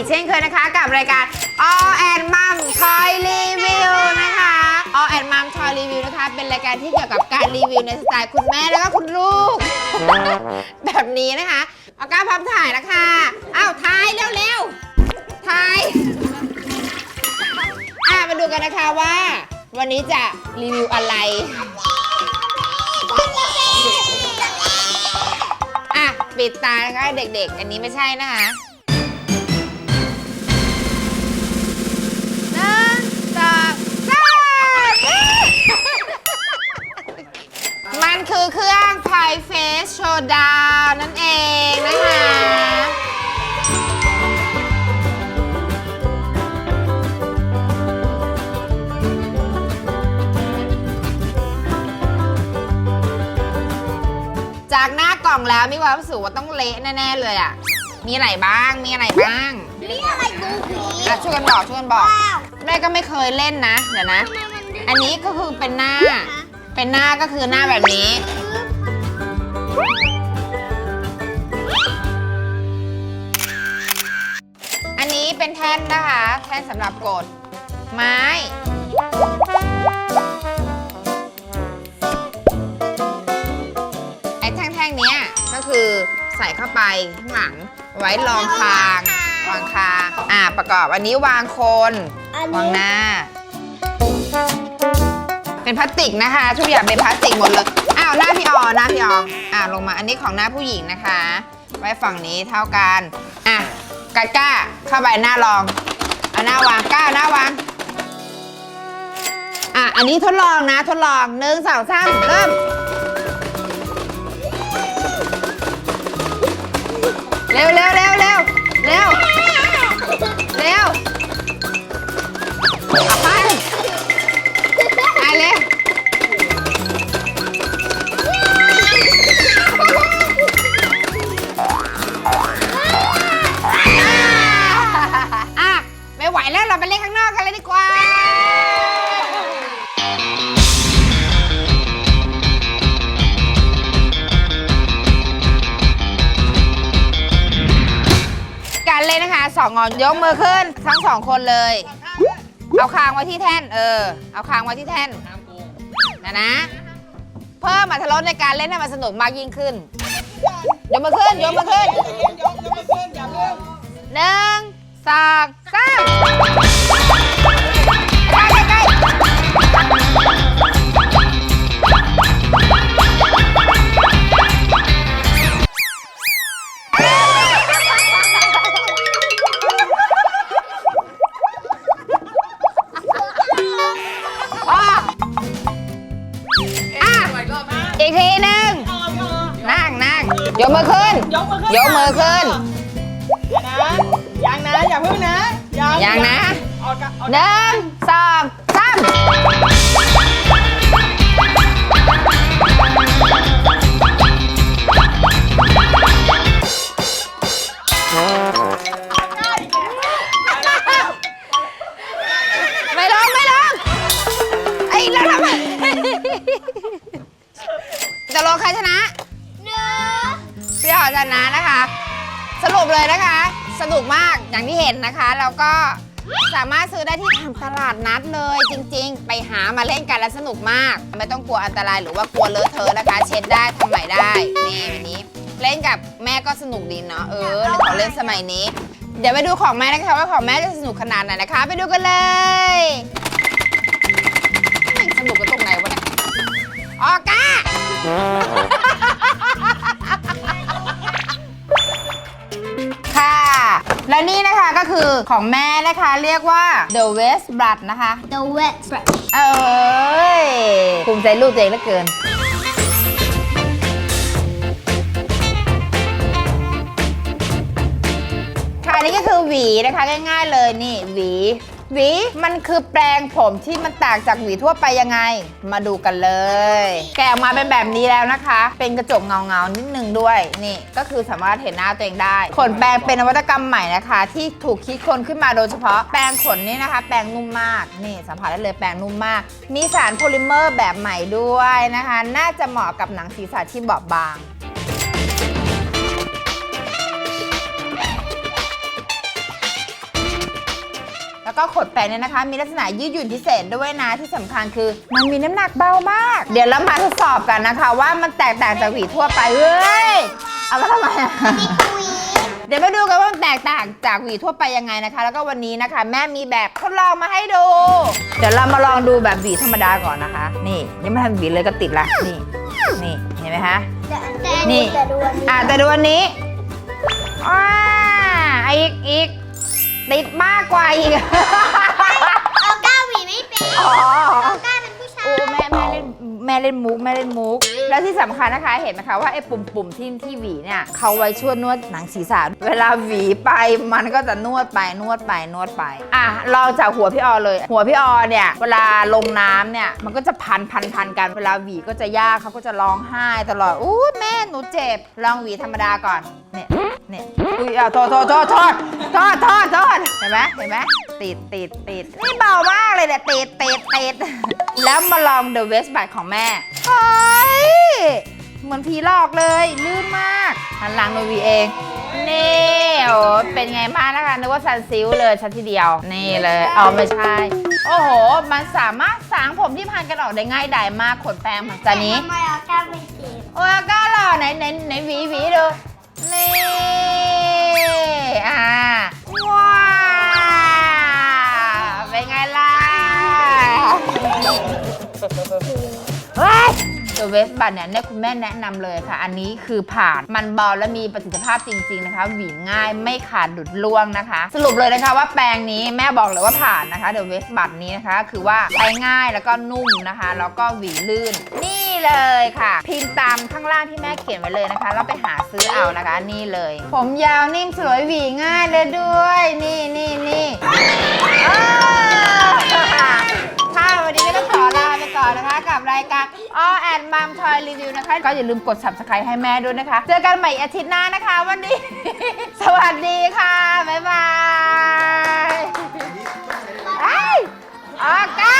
อีกเช่นเคยนะคะ กับรายการ All and Mom Toy Review นะคะ All and Mom Toy Review นะคะ เป็นรายการที่เกี่ยวกับการรีวิวในสไตล์คุณแม่แล้วก็คุณลูก แบบนี้นะคะเอาก้าพร้อมถ่ายนะคะอ้าวถ่ายเร็วๆถ่ายอะมาดูกันนะคะว่า วันนี้จะรีวิวอะไรอะปิดตานะคะเด็กๆ อันนี้ไม่ใช่นะคะ สโชดาวนั่นเองนะคะจากหน้ากล่องแล้วมีความรู้สึกว่าต้องเละแน่ๆเลยอะ มีอะไรบ้าง มีอะไรบ้างนี่อะไรดูผีอะช่วยกันบอกช่วยกันบอกว้าวแม่ก็ไม่เคยเล่นนะ เดี๋ยวนะทำไมมันอันนี้ก็คือเป็นหน้า เป็นหน้าก็คือหน้าแบบนี้ อันนี้เป็นแท่นนะคะ แท่นสำหรับกด ไม้ ไอ้แท่งๆเนี้ยก็คือใส่เข้าไปข้างหลังไว้รองคาง วางคางอ่าประกอบอันนี้วางคน อันวางนี้หน้า เป็นพลาสติกนะคะ ทุกอย่างเป็นพลาสติกหมดเลย อ้าวหน้าพี่ออหน้าพี่อออ่า ลงมาอันนี้ของหน้าผู้หญิงนะคะ ไว้ฝั่งนี้เท่ากันอะกัดก้าเข้าไปหน้ารองเอาหน้าวางก้าหน้าวางอะอันนี้ทดลองนะทดลองหนึ่งสองสามเริ่มเร็วเร็วเร็วเร็วเร็วเร็วเอาไป สองงอนยกมือขึ้น ทั้งสองคนเลย เอาคางไว้ที่แท่น เออ เอาคางไว้ที่แท่นนะนะ เพิ่มอรรถรสในการเล่นให้มันสนุกมากยิ่งขึ้น ยกมือขึ้น ยกมือขึ้นหนึ่งสองสาม อะอีกทีหนึ่งนั่งนั่งยกมือขึ้น ยกมือขึ้นยกมือขึ้นนะยังนะ อย่าเพิ่งนะยังยังนะออกกันออกหนึ่งสองสามไม่ จะลงใครชนะเนื้อพี่หอชนะนะคะ สรุปเลยนะคะ สนุกมากอย่างที่เห็นนะคะ แล้วก็สามารถซื้อได้ที่ทางตลาดนัดเลยจริง ๆ ไปหามาเล่นกันแล้วสนุกมาก ไม่ต้องกลัวอันตรายหรือว่ากลัวเลอะเทอะนะคะ เช็ดได้ทำใหม่ได้นี่แบบนี้ เล่นกับแม่ก็สนุกดีเนาะเออเล่นของเล่นสมัยนี้ เดี๋ยวไปดูของแม่นะคะว่าของแม่จะสนุกขนาดไหนนะคะ ไปดูกันเลยแม่งสนุกกันตรงไหนวะเนี่ยออก้า ค่ะ และนี่นะคะก็คือของแม่นะคะเรียกว่า The West Blood นะคะ The wet brush เอ้ยภูมิใจลูกตัวเองเหลือเกิน ค่ะนี่ก็คือหวีนะคะง่ายๆเลยนี่หวี หวีมันคือแปรงผมที่มันต่างจากหวีทั่วไปยังไง มาดูกันเลย แกะออกมาเป็นแบบนี้แล้วนะคะ เป็นกระจกเงาๆนิดนึงด้วยนี่ ก็คือสามารถเห็นหน้าตัวเองได้ ขนแปรงเป็นนวัตกรรมใหม่นะคะ ที่ถูกคิดค้นขึ้นมาโดยเฉพาะแปรงขนนี่นะคะ แปรงนุ่มมากนี่สัมผัสได้เลยแปรงนุ่มมาก มีสารโพลิเมอร์แบบใหม่ด้วยนะคะ น่าจะเหมาะกับหนังศีรษะที่บอบบาง แล้วก็ขดแปรงเนี่ยนะคะ มีลักษณะยืดหยุ่นพิเศษด้วยนะที่สำคัญคือ มันมีน้ำหนักเบามาก เดี๋ยวเรามาทดสอบกันนะคะ ว่ามันแตกต่างจากหวีทั่วไปเฮ้ยเอามาทำไมอะนี่คือหวีเดี๋ยวมาดูกันว่ามันแตกต่างจากหวีทั่วไปยังไงนะคะ แล้วก็วันนี้นะคะ แม่มีแบบทดลองมาให้ดู เดี๋ยวเรามาลองดูแบบหวีธรรมดาก่อนนะคะ นี่ยังไม่ทันหวีเลยก็ติดละนี่นี่เห็นไหมคะแต่แต่นี่แต่ดูอันนี้อะแต่ดูอันนี้อ่าอีกอีก ติดมากกว่าอีกเอาก้าหวีไม่เป็นอ๋อเอาก้าเป็นผู้ชาย โอ้แม่แม่เล่นแม่เล่นมุกแม่เล่นมุก แล้วที่สำคัญนะคะเห็นไหมคะว่าไอ้ปุ่มปุ่มๆที่ที่หวีเนี่ยเขาไว้ช่วยนวดหนังศีรษะเวลาหวีไปมันก็จะนวดไปนวดไปนวดไป อะลองจากหัวพี่ออเลย หัวพี่ออเนี่ยเวลาลงน้ำเนี่ยมันก็จะพันพันพันกันเวลาหวีก็จะยากเขาก็จะร้องไห้ตลอดอู้แม่หนูเจ็บลองหวีธรรมดาก่อนเนี่ยเนี่ยอุ้ยอะโทษโทษโทษโทษโทษโทษโทษเห็นไหมเห็นไหมติดติดติดนี่เบามากเลยเนี่ยติดติดติดแล้วมาลอง The West b a t ของแม่เฮ้ย เหมือนผีหลอกเลย ลื่นมากหันหลังโนวีเอง นี่โอ้เป็นไงบ้างนะคะนึกว่าซันซิลเลยชันทีเดียว นี่เลยเอาไม่ใช่ โอ้โห มันสามารถสางผมที่พันกันออกได้ง่ายดายมากขนแปรงของจานนี้ ทำไมเอาก้าไม่เจ็บโอ้ยก้าหล่อไหนไหนไหนหวีหวีดูนี่อ่าว้าวเป็นไงล่ะเฮ้ ยตัวเวสบัตเนี่ยเนี่ยคุณแม่แนะนำเลยค่ะ อันนี้คือผ่านมันเบาและมีประสิทธิภาพจริง ๆนะคะ หวีง่ายไม่ขาดดุดล่วงนะคะ สรุปเลยนะคะว่าแปรงนี้แม่บอกเลยว่าผ่านนะคะเดอะเวสบัตนี้นะคะ คือว่าใช้ง่ายแล้วก็นุ่มนะคะ แล้วก็หวีลื่น นี่เลยค่ะ พิมพ์ตามข้างล่างที่แม่เขียนไว้เลยนะคะแล้วไปหาซื้อเอานะคะนี่เลย ผมยาวนิ่มสวยหวีง่ายเลยด้วย นี่นี่นี่อ้าว่อนะคะกับรายการอ้อแอนมัมทอยรีวิวนะคะ ก็อย่าลืมกด subscribe ให้แม่ด้วยนะคะ เจอกันใหม่อาทิตย์หน้านะคะ วันนี้ สวัสดีค่ะ บ๊ายบายไอ้ออก้า